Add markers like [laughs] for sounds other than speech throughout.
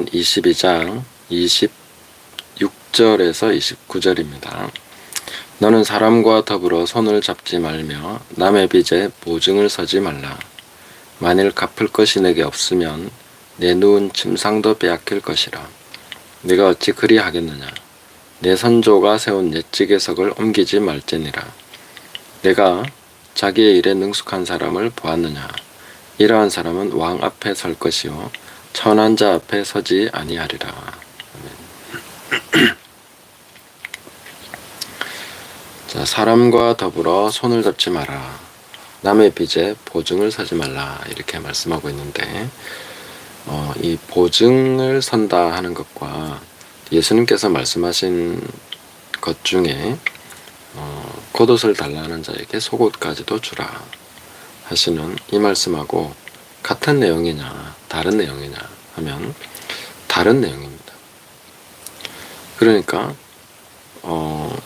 본문 22장 26절에서 29절입니다. 너는 사람과 더불어 손을 잡지 말며 남의 빚에 보증을 서지 말라. 만일 갚을 것이 내게 없으면 내 누운 침상도 빼앗길 것이라. 내가 어찌 그리 하겠느냐? 내 선조가 세운 옛직의석을 옮기지 말지니라. 내가 자기의 일에 능숙한 사람을 보았느냐? 이러한 사람은 왕 앞에 설 것이요 천한 자 앞에 서지 아니하리라. [clears throat] 자, 사람과 더불어 손을 잡지 마라. 남의 빚에 보증을 서지 말라. 이렇게 말씀하고 있는데, 어, 이 보증을 선다 하는 것과 예수님께서 말씀하신 것 중에 어, 겉옷을 달라는 자에게 속옷까지도 주라 하시는 이 말씀하고 같은 내용이냐 다른 내용이냐 하면 다른 내용입니다. 그러니까 어,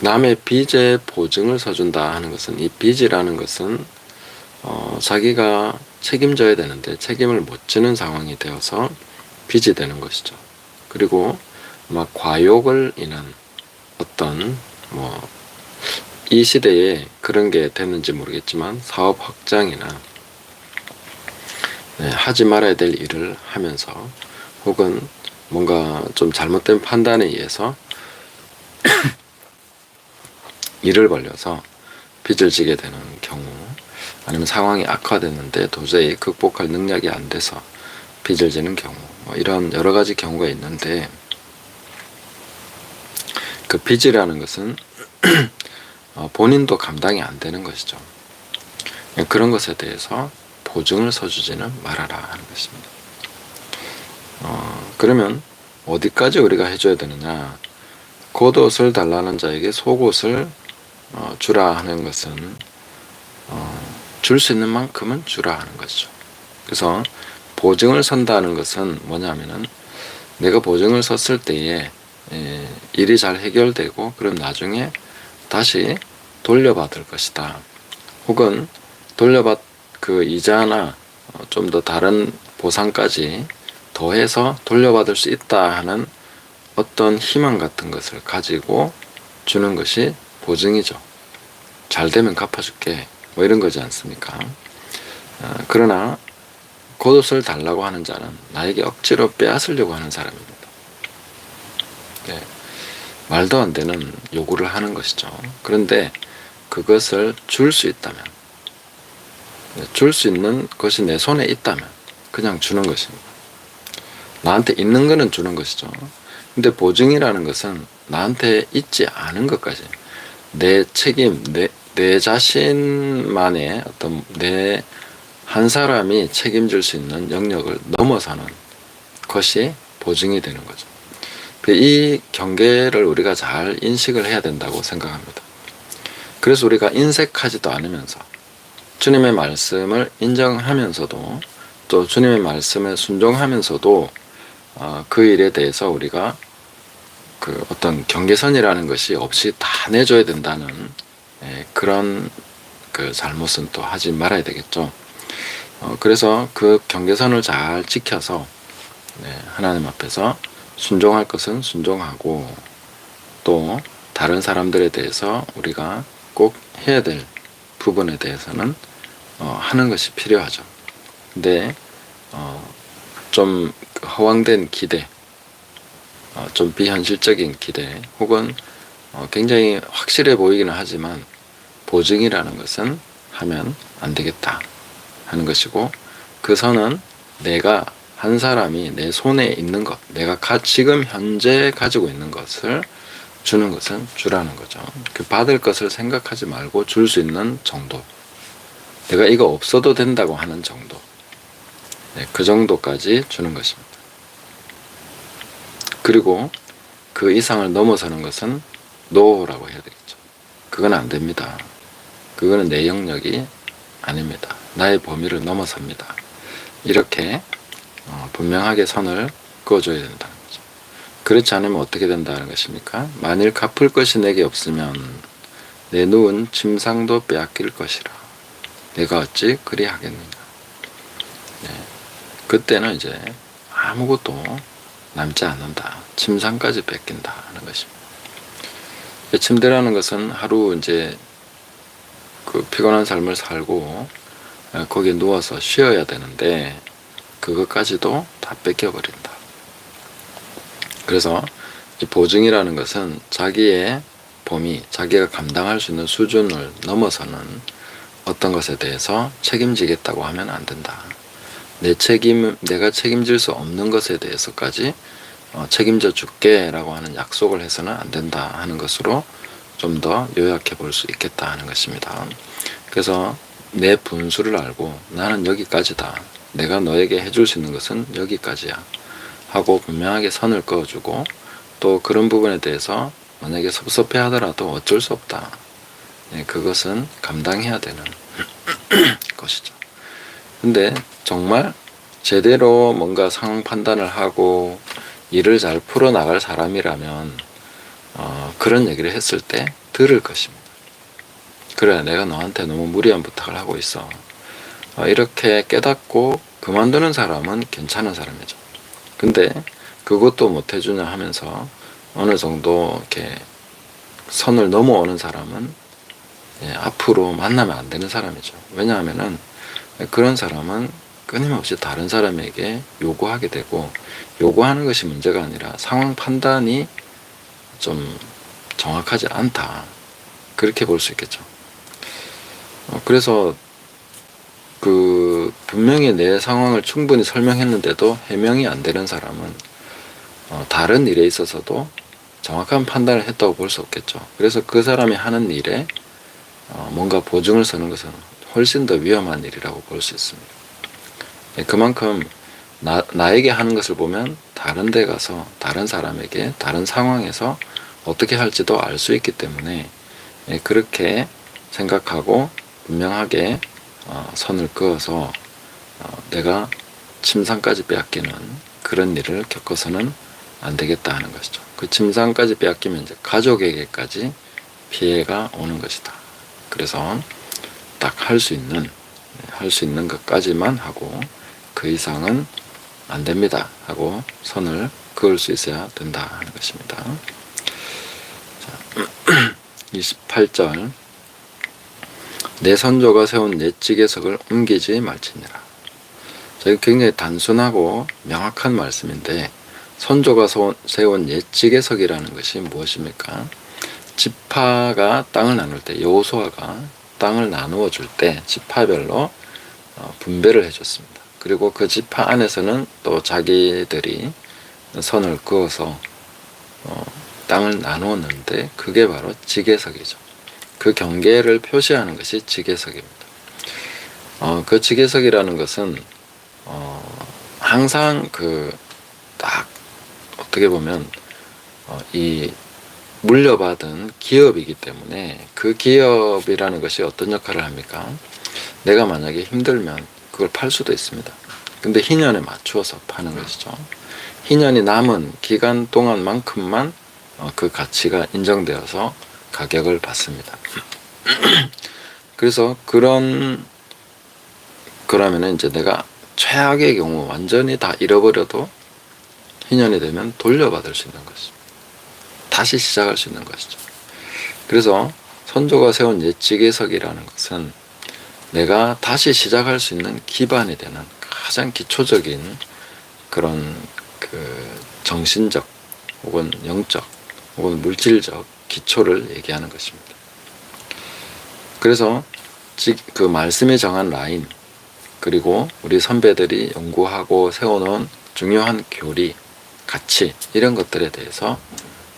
남의 빚에 보증을 서준다 하는 것은 이 빚이라는 것은 어, 자기가 책임져야 되는데 책임을 못 지는 상황이 되어서 빚이 되는 것이죠. 그리고 막 과욕을 인한 어떤 뭐 이 시대에 그런 게 됐는지 모르겠지만 사업 확장이나 네, 하지 말아야 될 일을 하면서 혹은 뭔가 좀 잘못된 판단에 의해서 [coughs] 일을 벌려서 빚을 지게 되는 경우 아니면 상황이 악화됐는데 도저히 극복할 능력이 안 돼서 빚을 지는 경우 뭐 이런 여러 가지 경우가 있는데 그 빚이라는 것은 [coughs] 어, 본인도 감당이 안 되는 것이죠. 그런 것에 대해서 보증을 서주지는 말아라 하는 것입니다. 어, 그러면 어디까지 우리가 해줘야 되느냐? 겉옷을 달라는 자에게 속옷을 어, 주라 하는 것은 어, 줄수 있는 만큼은 주라 하는 것이죠. 그래서 보증을 선다는 것은 뭐냐면은 내가 보증을 섰을 때에 예, 일이 잘 해결되고 그럼 나중에 다시 돌려받을 것이다. 혹은 돌려받 그 이자나 어, 좀더 다른 보상까지 더해서 돌려받을 수 있다 하는 어떤 희망 같은 것을 가지고 주는 것이 보증이죠. 잘 되면 갚아줄게. 뭐 이런 거지 않습니까? 어, 그러나 겉옷을 달라고 하는 자는 나에게 억지로 빼앗으려고 하는 사람입니다. 네. 말도 안 되는 요구를 하는 것이죠. 그런데 그것을 줄 수 있다면, 네, 줄 수 있는 것이 내 손에 있다면 그냥 주는 것입니다. 나한테 있는 거는 주는 것이죠. 근데 보증이라는 것은 나한테 있지 않은 것까지 내 책임, 내, 내 자신만의 어떤 내 한 사람이 책임질 수 있는 영역을 넘어서는 것이 보증이 되는 거죠. 이 경계를 우리가 잘 인식을 해야 된다고 생각합니다. 그래서 우리가 인색하지도 않으면서 주님의 말씀을 인정하면서도 또 주님의 말씀에 순종하면서도 어, 그 일에 대해서 우리가 그 어떤 경계선이라는 것이 없이 다 내줘야 된다는 예, 그런 그 잘못은 또 하지 말아야 되겠죠. 어, 그래서 그 경계선을 잘 지켜서 네, 하나님 앞에서 순종할 것은 순종하고 또 다른 사람들에 대해서 우리가 꼭 해야 될 부분에 대해서는 어, 하는 것이 필요하죠. 근데 어, 좀 허황된 기대, 어, 좀 비현실적인 기대, 혹은 어, 굉장히 확실해 보이기는 하지만 보증이라는 것은 하면 안 되겠다 하는 것이고 그 선은 내가 한 사람이 내 손에 있는 것, 내가 가, 지금 현재 가지고 있는 것을 주는 것은 주라는 거죠. 그 받을 것을 생각하지 말고 줄 수 있는 정도. 내가 이거 없어도 된다고 하는 정도. 네, 그 정도까지 주는 것입니다. 그리고 그 이상을 넘어서는 것은 노라고 해야 되겠죠. 그건 안 됩니다. 그거는 내 영역이 아닙니다. 나의 범위를 넘어섭니다. 이렇게 어, 분명하게 선을 그어줘야 거죠. 그렇지 않으면 어떻게 된다는 것입니까? 만일 갚을 것이 내게 없으면 내 누운 침상도 빼앗길 것이라. 내가 어찌 그리 하겠느냐. 네. 그때는 이제 아무것도 남지 않는다. 침상까지 뺏긴다 하는 것입니다. 침대라는 것은 하루 이제 그 피곤한 삶을 살고 어, 거기에 누워서 쉬어야 되는데 그것까지도 다 뺏겨버린다. 그래서 이 보증이라는 것은 자기의 범위, 자기가 감당할 수 있는 수준을 넘어서는 어떤 것에 대해서 책임지겠다고 하면 안 된다. 내 책임, 내가 책임질 수 없는 것에 대해서까지 어, 책임져 줄게 라고 하는 약속을 해서는 안 된다 하는 것으로 좀 더 요약해 볼 수 있겠다 하는 것입니다. 그래서 내 분수를 알고 나는 여기까지다. 내가 너에게 해줄 수 있는 것은 여기까지야. 하고 분명하게 선을 그어주고 또 그런 부분에 대해서 만약에 섭섭해 하더라도 어쩔 수 없다. 예, 그것은 감당해야 되는 [clears throat] 것이죠. 근데 정말 제대로 뭔가 상황 판단을 하고 일을 잘 풀어나갈 사람이라면 어, 그런 얘기를 했을 때 들을 것입니다. 그래, 내가 너한테 너무 무리한 부탁을 하고 있어. 어, 이렇게 깨닫고 그만두는 사람은 괜찮은 사람이죠. 근데 그것도 못 해주냐 하면서 어느 정도 이렇게 선을 넘어오는 사람은 예, 앞으로 만나면 안 되는 사람이죠. 왜냐하면은 그런 사람은 끊임없이 다른 사람에게 요구하게 되고 요구하는 것이 문제가 아니라 상황 판단이 좀 정확하지 않다. 그렇게 볼 수 있겠죠. 어, 그래서 그 분명히 내 상황을 충분히 설명했는데도 해명이 안 되는 사람은 어, 다른 일에 있어서도 정확한 판단을 했다고 볼 수 없겠죠. 그래서 그 사람이 하는 일에 어, 뭔가 보증을 서는 것은 훨씬 더 위험한 일이라고 볼 수 있습니다. 예, 그만큼 나, 나에게 하는 것을 보면 다른 데 가서 다른 사람에게 다른 상황에서 어떻게 할지도 알 수 있기 때문에 예, 그렇게 생각하고 분명하게 어, 선을 그어서 어, 내가 침상까지 빼앗기는 그런 일을 겪어서는 안 되겠다 하는 것이죠. 그 침상까지 빼앗기면 이제 가족에게까지 피해가 오는 것이다. 그래서 딱 할 수 있는 할 수 있는 것까지만 하고 그 이상은 안 됩니다 하고 선을 그을 수 있어야 된다 하는 것입니다. 자, [clears throat] 28절 내 선조가 세운 옛지계석을 옮기지 말지니라. 자, 굉장히 단순하고 명확한 말씀인데 선조가 세운 옛지계석이라는 것이 무엇입니까? 지파가 땅을 나눌 때 여호수아가 땅을 나누어 줄 때 지파별로 어, 분배를 해줬습니다. 그리고 그 지파 안에서는 또 자기들이 선을 그어서 어, 땅을 나누었는데 그게 바로 지계석이죠. 그 경계를 표시하는 것이 지계석입니다. 어, 그 지계석이라는 것은 어, 항상 그 딱 어떻게 보면 어, 이 물려받은 기업이기 때문에 그 기업이라는 것이 어떤 역할을 합니까? 내가 만약에 힘들면 그걸 팔 수도 있습니다. 근데 희년에 맞추어서 파는 것이죠. 희년이 남은 기간 동안만큼만 어, 그 가치가 인정되어서 가격을 받습니다. [clears throat] 그래서 그런 그러면은 이제 내가 최악의 경우 완전히 다 잃어버려도 희년이 되면 돌려받을 수 있는 것이죠. 다시 시작할 수 있는 것이죠. 그래서 선조가 세운 예지계석이라는 것은 내가 다시 시작할 수 있는 기반이 되는 가장 기초적인 그런 그 정신적 혹은 영적 혹은 물질적 기초를 얘기하는 것입니다. 그래서 그 말씀이 정한 라인 그리고 우리 선배들이 연구하고 세워놓은 중요한 교리, 가치 이런 것들에 대해서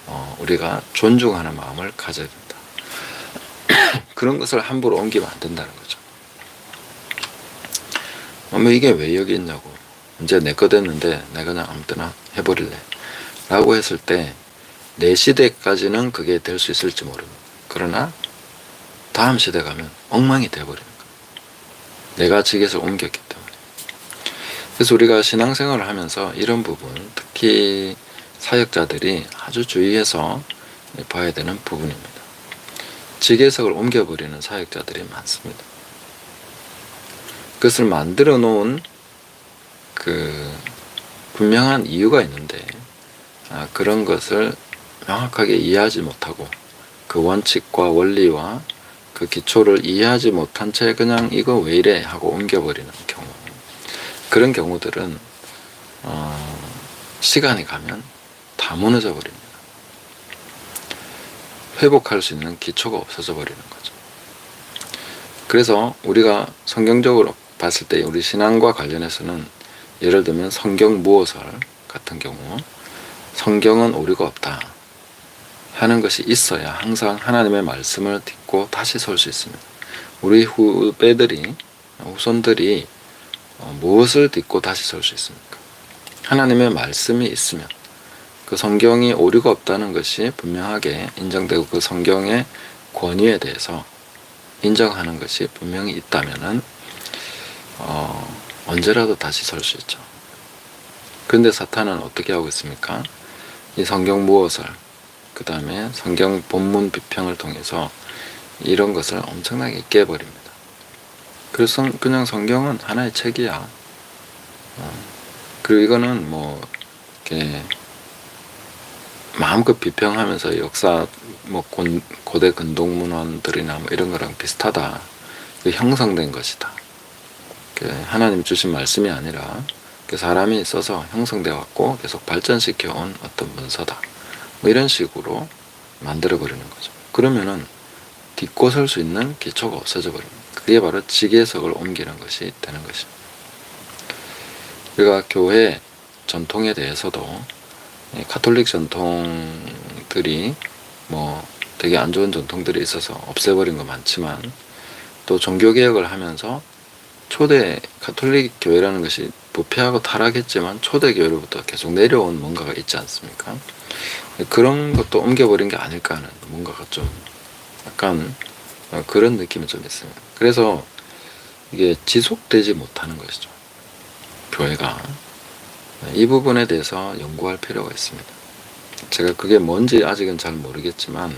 어, 우리가 존중하는 마음을 가져야 된다. [clears throat] 그런 것을 함부로 옮기면 안 된다는 거죠. 뭐 이게 왜 여기 있냐고. 이제 내 거 됐는데 내가 그냥 아무 때나 해버릴래. 라고 했을 때 내 시대까지는 그게 될 수 있을지 모릅니다. 그러나 다음 시대 가면 엉망이 돼버리는 거예요. 내가 직에서 옮겼기 때문에. 그래서 우리가 신앙생활을 하면서 이런 부분, 특히 사역자들이 아주 주의해서 봐야 되는 부분입니다. 직계석을 옮겨버리는 사역자들이 많습니다. 그것을 만들어 놓은 그 분명한 이유가 있는데 아, 그런 것을 명확하게 이해하지 못하고 그 원칙과 원리와 그 기초를 이해하지 못한 채 그냥 이거 왜 이래 하고 옮겨버리는 경우 그런 경우들은 어, 시간이 가면 다 무너져 버립니다. 회복할 수 있는 기초가 없어져 버리는 거죠. 그래서 우리가 성경적으로 봤을 때 우리 신앙과 관련해서는 예를 들면 성경 무호설 같은 경우 성경은 오류가 없다 하는 것이 있어야 항상 하나님의 말씀을 딛고 다시 설 수 있습니다. 우리 후배들이 후손들이 어, 무엇을 딛고 다시 설 수 있습니까? 하나님의 말씀이 있으면 그 성경이 오류가 없다는 것이 분명하게 인정되고 그 성경의 권위에 대해서 인정하는 것이 분명히 있다면은 어, 언제라도 다시 설 수 있죠. 그런데 사탄은 어떻게 하고 있습니까? 이 성경 무엇을 그 다음에 성경 본문 비평을 통해서 이런 것을 엄청나게 깨버립니다. 그래서 그냥 성경은 하나의 책이야. 어, 그리고 이거는 뭐 이렇게 마음껏 비평하면서 역사 뭐 고, 고대 근동문헌들이나 뭐 이런 거랑 비슷하다. 그 형성된 것이다. 그 하나님 주신 말씀이 아니라 그 사람이 써서 형성되어 왔고 계속 발전시켜 온 어떤 문서다. 뭐 이런 식으로 만들어 버리는 거죠. 그러면은 딛고 설 수 있는 기초가 없어져 버립니다. 그게 바로 지계석을 옮기는 것이 되는 것입니다. 우리가 교회 전통에 대해서도 이 카톨릭 전통들이 뭐 되게 안 좋은 전통들이 있어서 없애버린 거 많지만 또 종교개혁을 하면서 초대 카톨릭 교회라는 것이 부패하고 타락했지만 초대 교회로부터 계속 내려온 뭔가가 있지 않습니까? 그런 것도 옮겨버린 게 아닐까 하는 뭔가가 좀 약간 그런 느낌이 좀 있습니다. 그래서 이게 지속되지 못하는 것이죠. 교회가 이 부분에 대해서 연구할 필요가 있습니다. 제가 그게 뭔지 아직은 잘 모르겠지만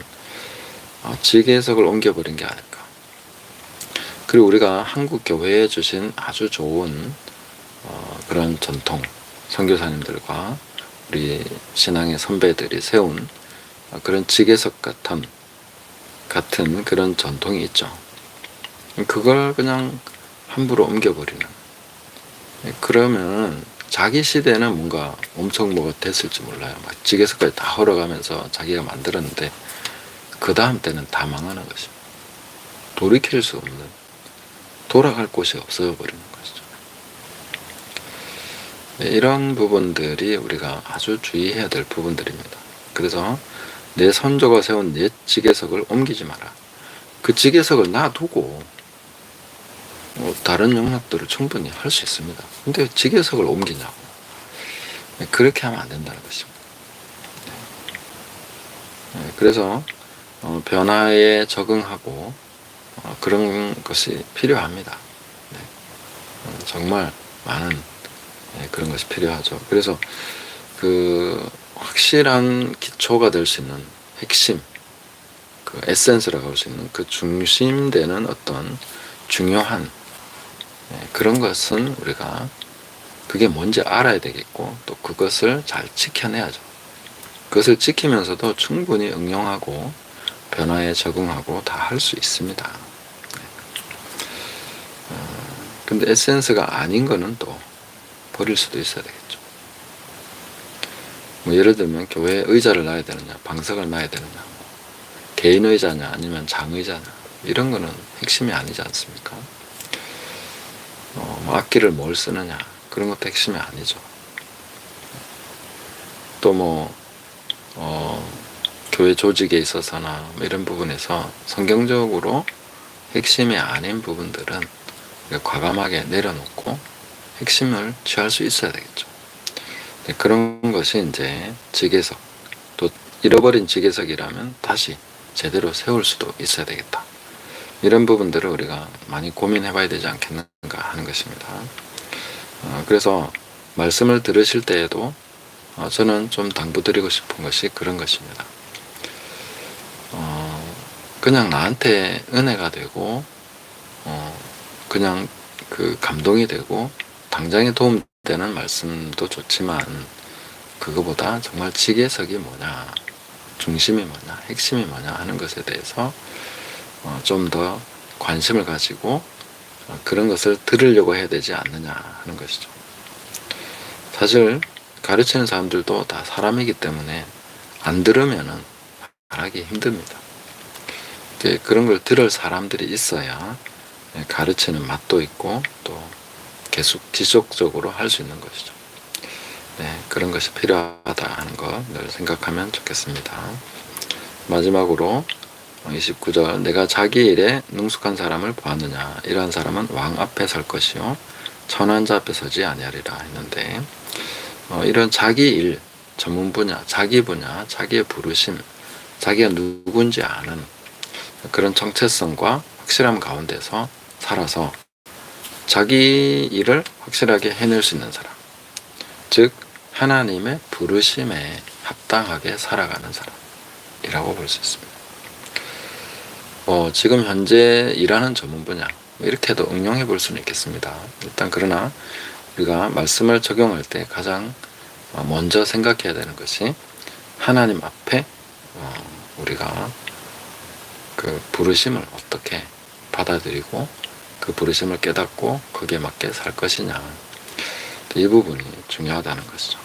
어, 지계석을 옮겨버린 게 아닐까. 그리고 우리가 한국 교회에 주신 아주 좋은 어, 그런 전통 선교사님들과 우리 신앙의 선배들이 세운 어, 그런 지계석 같은 같은 그런 전통이 있죠. 그걸 그냥 함부로 옮겨버리는. 그러면 자기 시대는 뭔가 엄청 뭐가 됐을지 몰라요. 막 지게석까지 다 헐어가면서 자기가 만들었는데 그 다음 때는 다 망하는 것입니다. 돌이킬 수 없는 돌아갈 곳이 없어 버리는. 네, 이런 부분들이 우리가 아주 주의해야 될 부분들입니다. 그래서 내 선조가 세운 옛 지게석을 옮기지 마라. 그 지게석을 놔두고 뭐 다른 영역들을 충분히 할 수 있습니다. 근데 지게석을 옮기냐고. 네, 그렇게 하면 안 된다는 것입니다. 네, 그래서 어, 변화에 적응하고 어, 그런 것이 필요합니다. 네. 어, 정말 많은 그런 것이 필요하죠. 그래서 그 확실한 기초가 될 수 있는 핵심, 그 에센스라고 할 수 있는 그 중심되는 어떤 중요한 네, 그런 것은 우리가 그게 뭔지 알아야 되겠고 또 그것을 잘 지켜내야죠. 그것을 지키면서도 충분히 응용하고 변화에 적응하고 다 할 수 있습니다. 네. 어, 근데 에센스가 아닌 거는 또 버릴 수도 있어야 되겠죠. 뭐 예를 들면 교회에 의자를 놔야 되느냐, 방석을 놔야 되느냐, 뭐 개인 의자냐, 아니면 장 의자냐, 이런 거는 핵심이 아니지 않습니까? 어, 뭐 악기를 뭘 쓰느냐, 그런 것도 핵심이 아니죠. 또 뭐, 어, 교회 조직에 있어서나 뭐 이런 부분에서 성경적으로 핵심이 아닌 부분들은 과감하게 내려놓고 핵심을 취할 수 있어야 되겠죠. 네, 그런 것이 이제 직계석, 또 잃어버린 직계석이라면 다시 제대로 세울 수도 있어야 되겠다. 이런 부분들을 우리가 많이 고민해 봐야 되지 않겠는가 하는 것입니다. 어, 그래서 말씀을 들으실 때에도 어, 저는 좀 당부드리고 싶은 것이 그런 것입니다. 어, 그냥 나한테 은혜가 되고, 어, 그냥 그 감동이 되고, 당장에 도움 되는 말씀도 좋지만 그거보다 정말 지계석이 뭐냐, 중심이 뭐냐, 핵심이 뭐냐 하는 것에 대해서 어, 좀 더 관심을 가지고 어, 그런 것을 들으려고 해야 되지 않느냐 하는 것이죠. 사실 가르치는 사람들도 다 사람이기 때문에 안 들으면은 말하기 힘듭니다. 그런 걸 들을 사람들이 있어야 가르치는 맛도 있고 또 계속 지속적으로 할 수 있는 것이죠. 네, 그런 것이 필요하다 하는 거늘 생각하면 좋겠습니다. 마지막으로 29절 내가 자기 일에 능숙한 사람을 보았느냐 이러한 사람은 왕 앞에 설 것이요 천한 자 앞에 서지 아니하리라 했는데 어, 이런 자기 일 전문 분야 자기 분야 자기의 부르심 자기가 누군지 아는 그런 정체성과 확실함 가운데서 살아서 자기 일을 확실하게 해낼 수 있는 사람 즉 하나님의 부르심에 합당하게 살아가는 사람이라고 볼 수 있습니다. 어, 지금 현재 일하는 전문 분야 뭐 이렇게도 응용해 볼 수는 있겠습니다. 일단 그러나 우리가 말씀을 적용할 때 가장 어, 먼저 생각해야 되는 것이 하나님 앞에 어, 우리가 그 부르심을 어떻게 받아들이고 그 부르심을 깨닫고 거기에 맞게 살 것이냐 이 부분이 중요하다는 것이죠.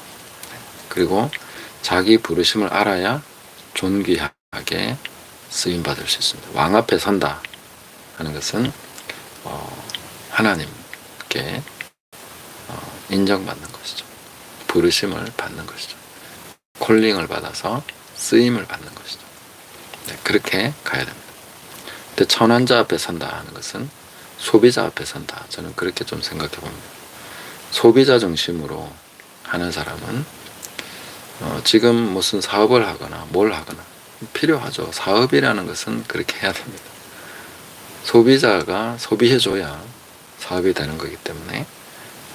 그리고 자기 부르심을 알아야 존귀하게 쓰임 받을 수 있습니다. 왕 앞에 선다 하는 것은 어, 하나님께 어, 인정받는 것이죠. 부르심을 받는 것이죠. 콜링을 받아서 쓰임을 받는 것이죠. 네, 그렇게 가야 됩니다. 근데 천한자 앞에 선다 하는 것은 소비자 앞에 선다. 저는 그렇게 좀 생각해 봅니다. 소비자 중심으로 하는 사람은 어, 지금 무슨 사업을 하거나 뭘 하거나 필요하죠. 사업이라는 것은 그렇게 해야 됩니다. 소비자가 소비해줘야 사업이 되는 거기 때문에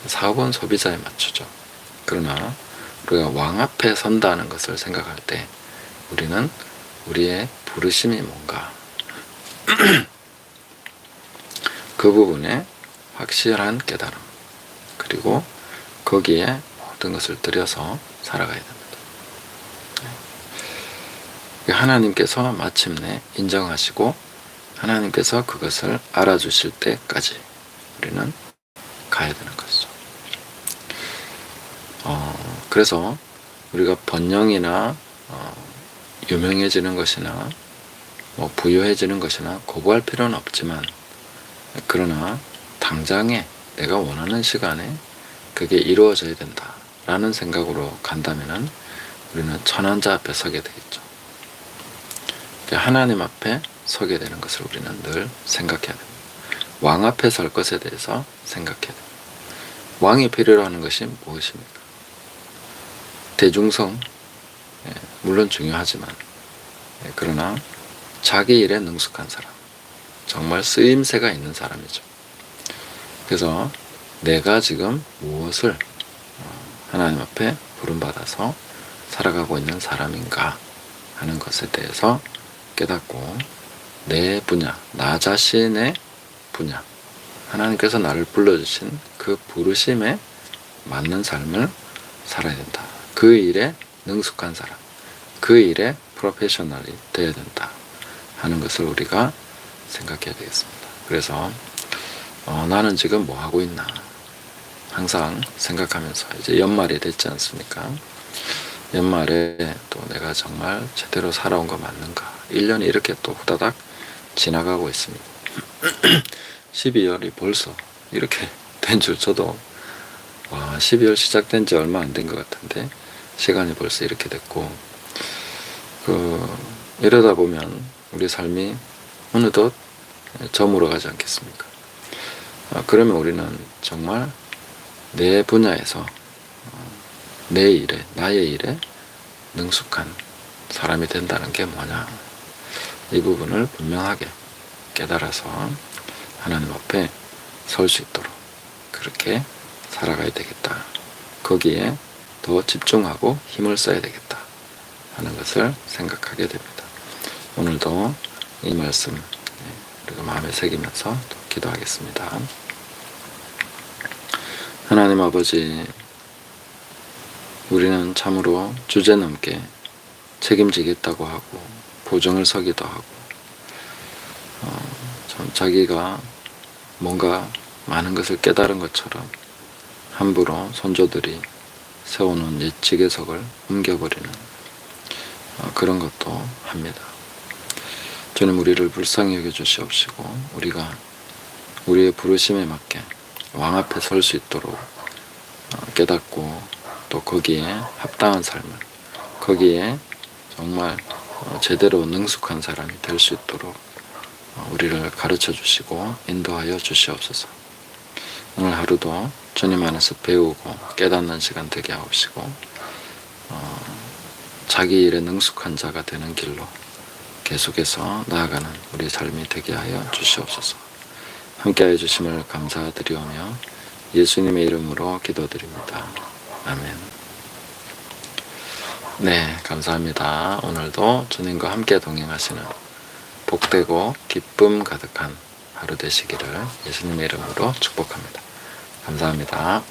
사업은 소비자에 맞추죠. 그러나 우리가 왕 앞에 선다는 것을 생각할 때 우리는 우리의 부르심이 뭔가 [clears throat] 그 부분에 확실한 깨달음 그리고 거기에 모든 것을 들여서 살아가야 됩니다. 네. 하나님께서 마침내 인정하시고 하나님께서 그것을 알아주실 때까지 우리는 가야 되는 것이죠. 어, 그래서 우리가 번영이나 어, 유명해지는 것이나 뭐 부유해지는 것이나 거부할 필요는 없지만 그러나 당장에 내가 원하는 시간에 그게 이루어져야 된다 라는 생각으로 간다면은 우리는 천한자 앞에 서게 되겠죠. 하나님 앞에 서게 되는 것을 우리는 늘 생각해야 됩니다. 왕 앞에 설 것에 대해서 생각해야 됩니다. 왕이 필요로 하는 것이 무엇입니까? 대중성, 예, 물론 중요하지만, 예, 그러나 자기 일에 능숙한 사람, 정말 쓰임새가 있는 사람이죠. 그래서 내가 지금 무엇을 어, 하나님 앞에 부름받아서 살아가고 있는 사람인가 하는 것에 대해서 깨닫고 내 분야, 나 자신의 분야, 하나님께서 나를 불러주신 그 부르심에 맞는 삶을 살아야 된다. 그 일에 능숙한 사람, 그 일에 프로페셔널이 되어야 된다 하는 것을 우리가 생각해야 되겠습니다. 그래서 어, 나는 지금 뭐 하고 있나 항상 생각하면서 이제 연말이 됐지 않습니까? 연말에 또 내가 정말 제대로 살아온 거 맞는가? 1년이 이렇게 또 후다닥 지나가고 있습니다. [clears throat] 12월이 벌써 이렇게 [laughs] 된 줄 저도 와 12월 시작된 지 얼마 안 된 것 같은데 시간이 벌써 이렇게 됐고 그 이러다 보면 우리 삶이 어느덧 저물어 가지 않겠습니까? 아, 그러면 우리는 정말 내 분야에서 어, 내 일에 나의 일에 능숙한 사람이 된다는 게 뭐냐 이 부분을 분명하게 깨달아서 하나님 앞에 설 수 있도록 그렇게 살아가야 되겠다. 거기에 더 집중하고 힘을 써야 되겠다. 하는 것을 생각하게 됩니다. 오늘도 이 말씀 우리가 마음에 새기면서 기도하겠습니다. 하나님 아버지, 우리는 참으로 주제넘게 책임지겠다고 하고 보증을 서기도 하고 어, 참 자기가 뭔가 많은 것을 깨달은 것처럼 함부로 선조들이 세워놓은 옛 지계석을 옮겨버리는 어, 그런 것도 합니다. 주님 우리를 불쌍히 여겨 주시옵시고 우리가 우리의 부르심에 맞게 왕 앞에 설 수 있도록 어, 깨닫고 또 거기에 합당한 삶을 거기에 정말 어, 제대로 능숙한 사람이 될 수 있도록 어, 우리를 가르쳐 주시고 인도하여 주시옵소서. 오늘 하루도 주님 안에서 배우고 깨닫는 시간 되게 하옵시고 어, 자기 일에 능숙한 자가 되는 길로 계속해서 나아가는 우리 삶이 되게 하여 주시옵소서. 함께하여 주심을 감사드리오며 예수님의 이름으로 기도드립니다. 아멘. 네, 감사합니다. 오늘도 주님과 함께 동행하시는 복되고 기쁨 가득한 하루 되시기를 예수님의 이름으로 축복합니다. 감사합니다.